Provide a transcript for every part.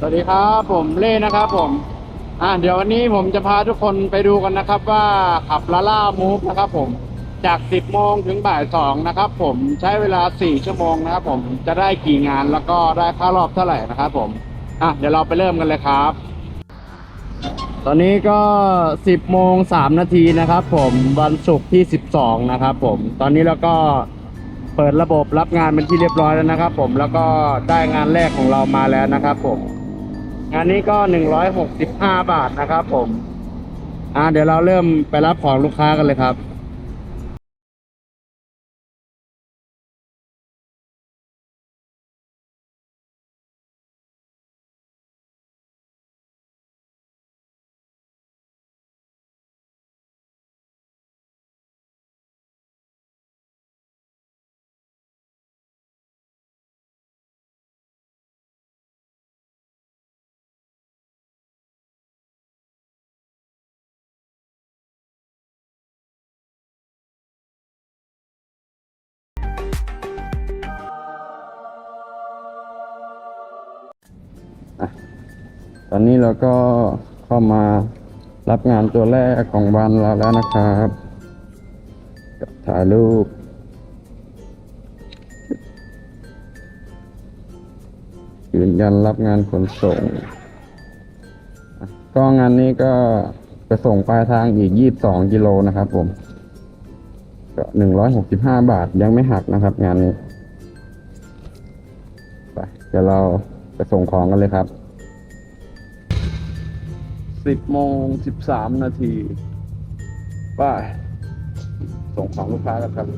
สวัสดีครับผมเล่นะครับผมอ่าเดี๋ยววันนี้ผมจะพาทุกคนไปดูกันนะครับ ว่าขับลาล่ามูฟนะครับผมจาก 10 โมงถึงบ่าย 2 นะครับ ผมใช้เวลา 4 ชั่วโมงนะครับผมจะได้กี่งานแล้วก็ได้ค่ารอบเท่าไหร่นะครับผมอะเดี๋ยวเราไปเริ่มกันเลยครับ ตอนนี้ก็ 10 โมง 3 นาทีนะครับ ผมวันศุกร์ที่ 12 นะครับผมตอนนี้เราก็เปิดระบบรับงานเป็นที่เรียบร้อยแล้วนะครับ ผมแล้วก็ได้งานแรกของเรามาแล้วนะครับ ผม งานนี้ก็ 165 บาทนะครับผม อ่า เดี๋ยวเราเริ่มไปรับของลูกค้ากันเลยครับ ตอนนี้เราก็เข้ามารับงานตัวแรกของวันเราแล้วนะครับถ่ายรูปยืนยันรับงานขนส่ง ก็งานนี้ก็ไปส่งปลายทางอีก22กิโลนะครับผม ก็165บาทยังไม่หักนะครับงานนี้ ไป เดี๋ยวเราไปส่งของกันเลยครับ สิบโมงสิบสามนาทีไปส่งของลูกค้ากันครับ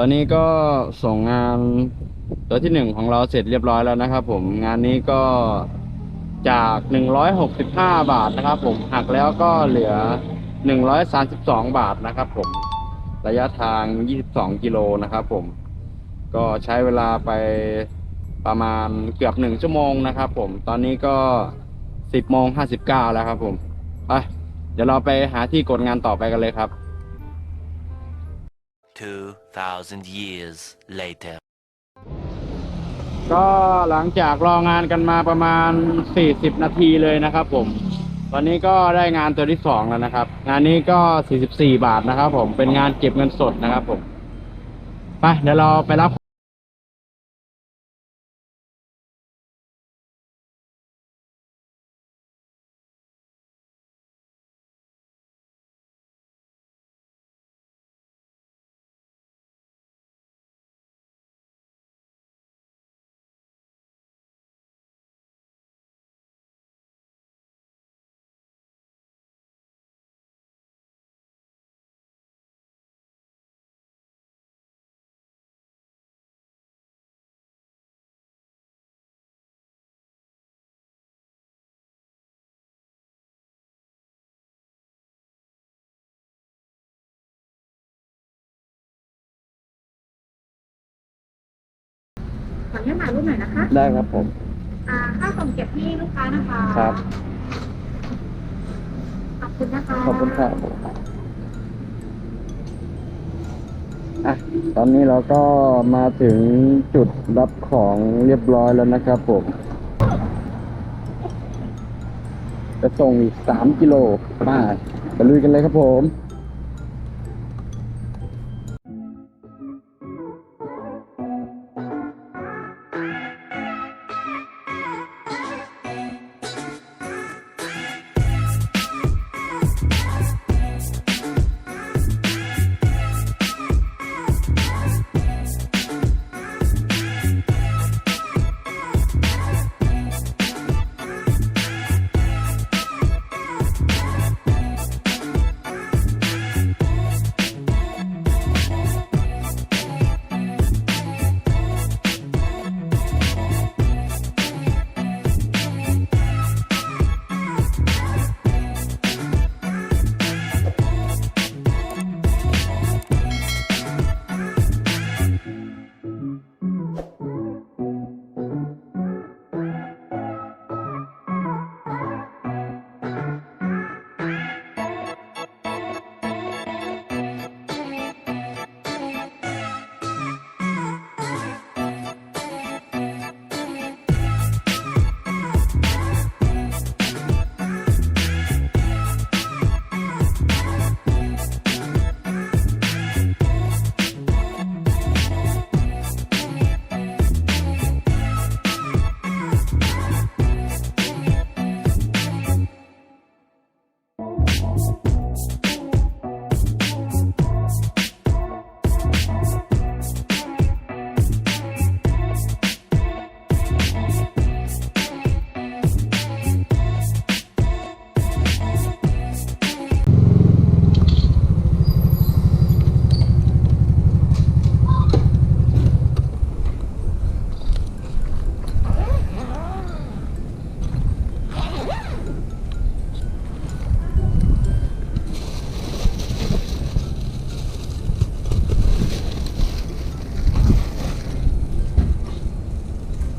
ตอนนี้ก็ส่งงานตัวที่หนึ่งของเราเสร็จเรียบร้อยแล้วนะครับ ผมงานนี้ก็จากหนึ่งร้อยหกสิบห้าบาทนะครับ ผมหักแล้วก็เหลือหนึ่งร้อยสาสิบสองบาทนะครับ ผมระยะทางยี่สิบองกิโลนะครับ ผมก็ใช้เวลาไปประมาณเกือบหนึ่งชั่วโมงนะครับ ผมตอนนี้ก็สิบโมงห้าสิบเก้าแล้วครับ ผมไปเดี๋ยวเราไปหาที่กดงานต่อไปกันเลยครับ 2,000 years later. ก็หลังจากรองานกันมาประมาณ 40 นาทีเลยนะครับผม ตอนนี้ก็ได้งานตัวที่สองแล้วนะครับ งานนี้ก็ 44 บาทนะครับผม เป็นงานเก็บเงินสดนะครับผม ไป เดี๋ยวเราไปรับ ขออนุญาตถ่ายรูปหน่อยนะคะได้ครับผม อ่าค่าส่งเก็บที่ลูกค้านะคะครับขคุณนะคะ ขอบคุณครับอะตอนนี้เราก็มาถึงจุดรับของเรียบร้อยแล้วนะครับผม จะส่งอีกสามกิโลมาไปลุยกันเลยครับผม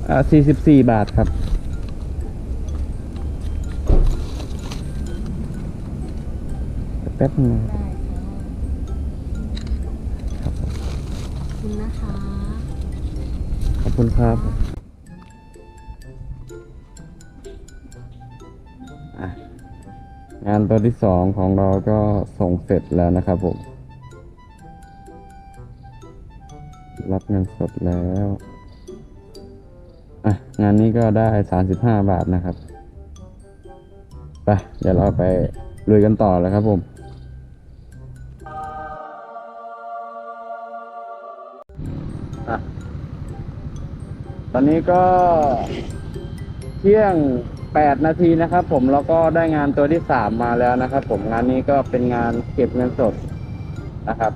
อ่าสี่สิบสี่บาทครับ แป๊บนึงนะได้ค่ะขอบคุณนะคะ ขอบคุณครับอะงานตัวที่สองของเราก็ส่งเสร็จแล้วนะครับผม รับเงินสดแล้ว อะงานนี้ก็ได้สามสิบห้าบาทนะครับไปเดี๋ยวเราไปลุยกันต่อเลยครับผมอะตอนนี้ก็เที่ยงแปดนาทีนะครับ ผมแล้วก็ได้งานตัวที่สามมาแล้วนะครับ ผมงานนี้ก็เป็นงานเก็บเงินสดนะครับ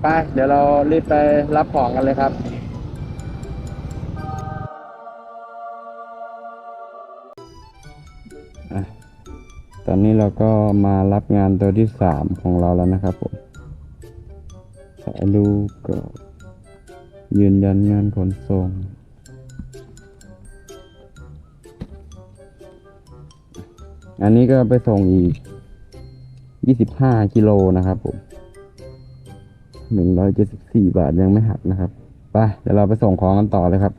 ไปเดี๋ยวเรารีบไปรับของกันเลยครับ ตอนนี้เราก็มารับงานตัวที่สามของเราแล้วนะครับผมสายลูกก็ยืนยันงานขนส่งอันนี้ก็ไปส่งอีก 25 กิโลนะครับผม 174 บาทยังไม่หักนะครับ ไป เดี๋ยวเราไปส่งของกันต่อเลยครับ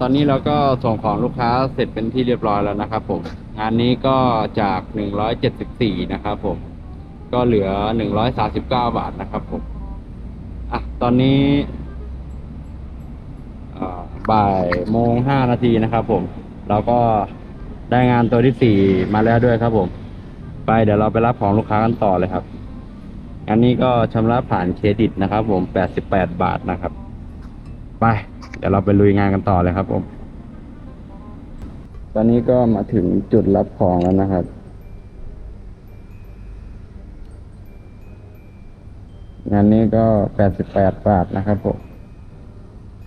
ตอนนี้เราก็ส่งของลูกค้าเสร็จเป็นที่เรียบร้อยแล้วนะครับผม งานนี้ก็จากหนึ่งร้อยเจ็ดสิบสี่นะครับผม ก็เหลือหนึ่งร้อยสาสิบาทนะครับผม อะ ตอนนี้บ่ายโมงห้านาทีนะครับผม เราก็ได้งานตัวที่สี่มาแล้วด้วยครับผม ไปเดี๋ยวเราไปรับของลูกค้ากันต่อเลยครับ อันนี้ก็ชำระผ่านเครดิตนะครับผมแปดสิบแปดบาทนะครับ ไป เดี๋ยวเราไปลุยงานกันต่อเลยครับผม ตอนนี้ก็มาถึงจุดรับของแล้วนะครับ งานนี้ก็แปดสิบแปดบาทนะครับผม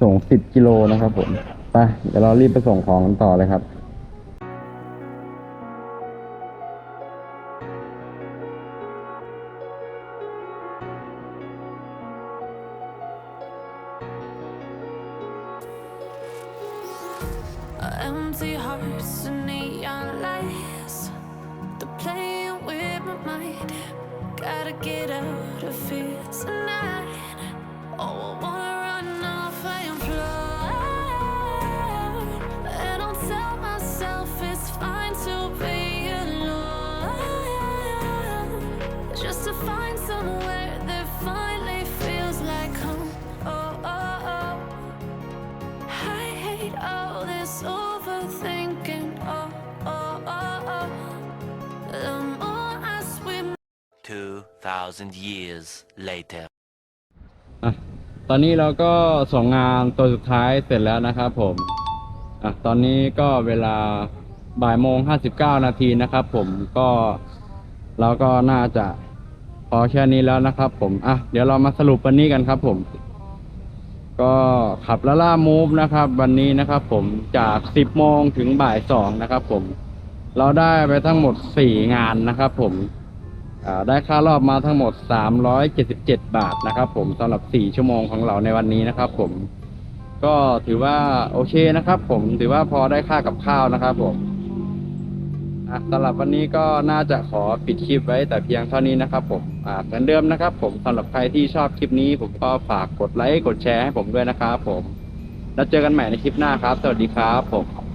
ส่งสิบกิโลนะครับผม ไป เดี๋ยวเรารีบไปส่งของกันต่อเลยครับ 2,000 years later. อะตอนนี้เราก็ส่งงานตัวสุดท้ายเสร็จแล้วนะครับผมอะตอนนี้ก็เวลาบ่ายโมงห้าสิบเก้านาทีนะครับผมก็เราก็น่าจะพอแค่นี้แล้วนะครับ ผมอะเดี๋ยวเรามาสรุปวันนี้กันครับ ผม ก็ขับละล่ามูฟนะครับ วันนี้นะครับ ผมจากสิบโมงถึงบ่ายสองนะครับ ผม เราได้ไปทั้งหมดสี่งานนะครับ ผม ได้ค่ารอบมาทั้งหมด 377 บาทนะครับ ผมสำหรับ 4 ชั่วโมงของเราในวันนี้นะครับ ผมก็ถือว่าโอเคนะครับ ผมถือว่าพอได้ค่ากับข้าวนะครับ ผมสำหรับวันนี้ก็น่าจะขอปิดคลิปไว้แต่เพียงเท่านี้นะครับ ผมอ่าเหมือนเดิมนะครับ ผมสำหรับใครที่ชอบคลิปนี้ ผมก็ฝากกดไลค์กดแชร์ให้ผมด้วยนะครับ ผมแล้วเจอกันใหม่ในคลิปหน้าครับ สวัสดีครับผม